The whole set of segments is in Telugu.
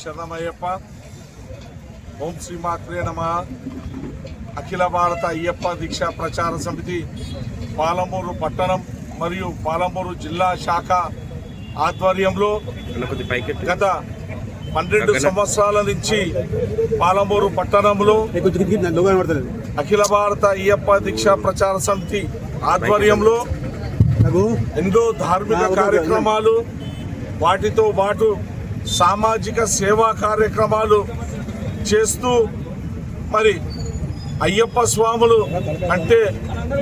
శరణమయ్యప్ప. ఓం శ్రీ మాత్రే నమ. అఖిల భారత అయ్యప్ప దీక్షా ప్రచార సమితి పాలమూరు పట్టణం మరియు పాలమూరు జిల్లా శాఖ ఆధ్వర్యంలో గత పన్నెండు సంవత్సరాల నుంచి పాలమూరు పట్టణంలో అఖిల భారత అయ్యప్ప దీక్షా ప్రచార సమితి ఆధ్వర్యంలో ఎన్నో ధార్మిక కార్యక్రమాలు వాటితో పాటు సామాజిక సేవా కార్యక్రమాలు చేస్తూ మరి అయ్యప్ప స్వాములు అంటే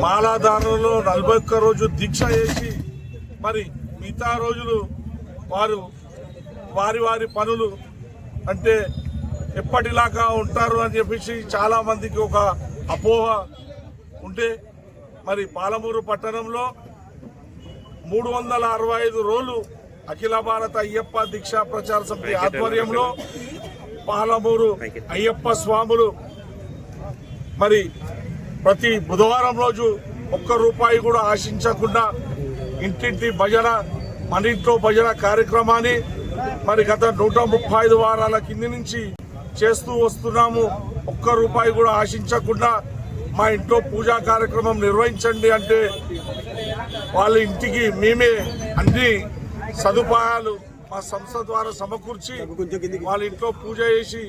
మాలాధారణలో నలభై ఒక్క రోజు దీక్ష చేసి మరి మిగతా రోజులు వారు వారి వారి పనులు అంటే ఎప్పటిలాగా ఉంటారు అని చెప్పేసి చాలా మందికి ఒక అపోహ ఉంటే మరి పాలమూరు పట్టణంలో మూడు వందల అరవై ఐదు రోజులు అఖిల భారత అయ్యప్ప దీక్షా ప్రచార సమితి ఆధ్వర్యంలో పాలమూరు అయ్యప్ప స్వాములు మరి ప్రతి బుధవారం రోజు ఒక్క రూపాయి కూడా ఆశించకుండా ఇంటింటి భజన మన ఇంట్లో భజన కార్యక్రమాన్ని మరి గత నూట ముప్పై ఐదు వారాల కింది నుంచి చేస్తూ వస్తున్నాము. ఒక్క రూపాయి కూడా ఆశించకుండా మా ఇంట్లో పూజా కార్యక్రమం నిర్వహించండి అంటే వాళ్ళ ఇంటికి మేమే అన్ని సదుపాయాలు మా సంస్థ ద్వారా సమకూర్చి వాళ్ళ ఇంట్లో పూజ చేసి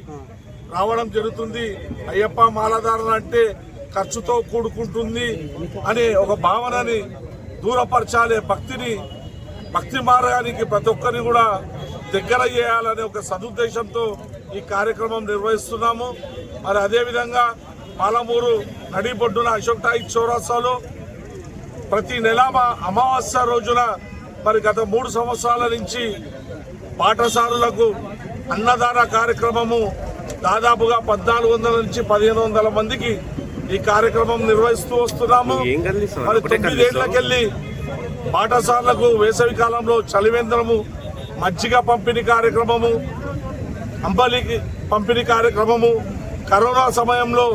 రావడం జరుగుతుంది. అయ్యప్ప మాలధారణ అంటే ఖర్చుతో కూడుకుంటుంది అనే ఒక భావనని దూరపరచాలే భక్తిని భక్తి మార్గానికి ప్రతి ఒక్కరిని కూడా దగ్గర చేయాలనే ఒక సదుద్దేశంతో ఈ కార్యక్రమం నిర్వహిస్తున్నాము. మరి అదేవిధంగా పాలమూరు నడిబొడ్డున అశోక్ టాయి చౌరస్తాలో ప్రతి నెల మా అమావాస్య రోజున మరి గత మూడు సంవత్సరాల నుంచి పాఠశాలలకు అన్నదాన కార్యక్రమము దాదాపుగా పద్నాలుగు వందల నుంచి పదిహేను వందల మందికి ఈ కార్యక్రమం నిర్వహిస్తూ వస్తున్నాము? మరి తొమ్మిదేళ్ళకెళ్ళి పాఠశాలలకు వేసవి కాలంలో చలివేంద్రము మజ్జిగ పంపిణీ కార్యక్రమము అంబలికి పంపిణీ కార్యక్రమము కరోనా సమయంలో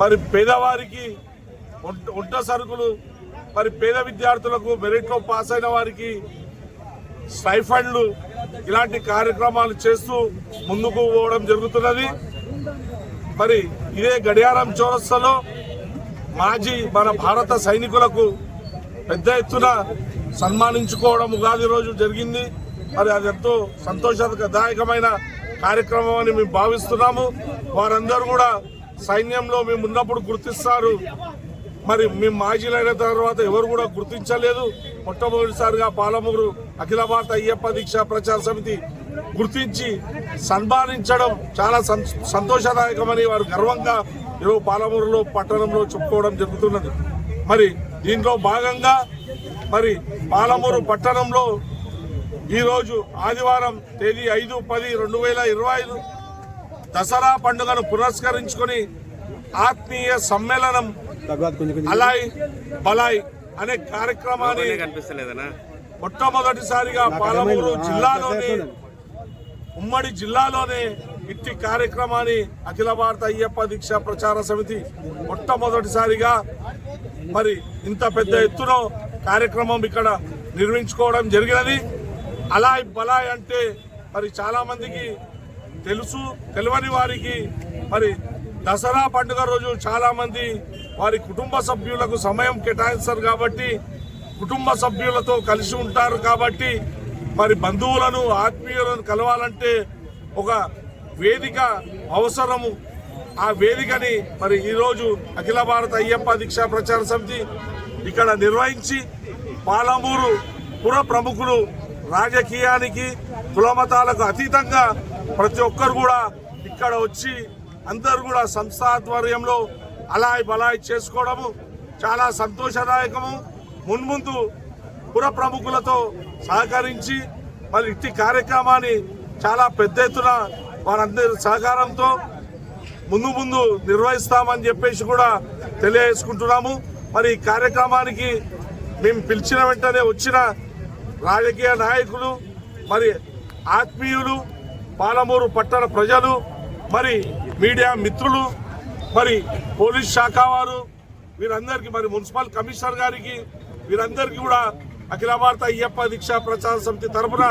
మరి పేదవారికి వంట సరుకులు మరి పేద విద్యార్థులకు మెరిట్లో పాస్ అయిన వారికి స్టైఫండ్లు ఇలాంటి కార్యక్రమాలు చేస్తూ ముందుకు పోవడం జరుగుతున్నది. మరి ఇదే గడియారం చౌరస్తలో మాజీ మన భారత సైనికులకు పెద్ద ఎత్తున సన్మానించుకోవడం ఉగాది రోజు జరిగింది. మరి అది ఎంతో సంతోషదాయకమైన కార్యక్రమం అని మేము భావిస్తున్నాము. వారందరూ కూడా సైన్యంలో మేము ఉన్నప్పుడు గుర్తిస్తారు. మరి మేము మాజీలైన తర్వాత ఎవరు కూడా గుర్తించలేదు. మొట్టమొదటిసారిగా పాలమూరు అఖిల భారత అయ్యప్ప దీక్ష ప్రచార సమితి గుర్తించి సన్మానించడం చాలా సం- సంతోషదాయకమని వారు గర్వంగా ఈరోజు పాలమూరులో పట్టణంలో చెప్పుకోవడం జరుగుతున్నది. మరి దీంట్లో భాగంగా మరి పాలమూరు పట్టణంలో ఈరోజు ఆదివారం తేదీ ఐదు పది రెండు వేల ఇరవై ఐదు దసరా పండుగను పురస్కరించుకొని ఆత్మీయ సమ్మేళనం అలాయ్ బలాయ్ అనే కార్యక్రమాన్ని మొట్టమొదటిసారిగా పాలమూరు జిల్లాలోని ఉమ్మడి జిల్లాలోనే ఇట్టి కార్యక్రమాన్ని అఖిల భారత అయ్యప్ప దీక్ష ప్రచార సమితి మొట్టమొదటిసారిగా మరి ఇంత పెద్ద ఎత్తున కార్యక్రమం ఇక్కడ నిర్వహించుకోవడం జరిగినది. అలాయ్ బలాయ్ అంటే మరి చాలా మందికి తెలుసు తెలియని వారికి మరి దసరా పండుగ రోజు చాలా మంది వారి కుటుంబ సభ్యులకు సమయం కేటాయిస్తారు కాబట్టి కుటుంబ సభ్యులతో కలిసి ఉంటారు కాబట్టి మరి బంధువులను ఆత్మీయులను కలవాలంటే ఒక వేదిక అవసరము. ఆ వేదికని మరి ఈరోజు అఖిల భారత అయ్యప్ప దీక్షా ప్రచార సమితి ఇక్కడ నిర్వహించి పాలమూరు పుర ప్రముఖులు రాజకీయానికి కులమతాలకు అతీతంగా ప్రతి ఒక్కరు కూడా ఇక్కడ వచ్చి అందరు కూడా సంస్థ ఆధ్వర్యంలో అలాయ్ బలాయ్ చేసుకోవడము చాలా సంతోషదాయకము. మున్ముందు పుర ప్రముఖులతో సహకరించి మరి ఇట్టి కార్యక్రమాన్ని చాలా పెద్ద ఎత్తున వారందరి సహకారంతో ముందు ముందు నిర్వహిస్తామని చెప్పేసి కూడా తెలియజేసుకుంటున్నాము. మరి ఈ కార్యక్రమానికి మేము పిలిచిన వెంటనే వచ్చిన రాజకీయ నాయకులు మరి ఆత్మీయులు పాలమూరు పట్టణ ప్రజలు మరి మీడియా మిత్రులు మరి పోలీస్ శాఖ వారు వీరందరికీ మరి మున్సిపల్ కమిషనర్ గారికి వీరందరికీ కూడా అఖిల భారత అయ్యప్ప దీక్షా ప్రచార సమితి తరఫున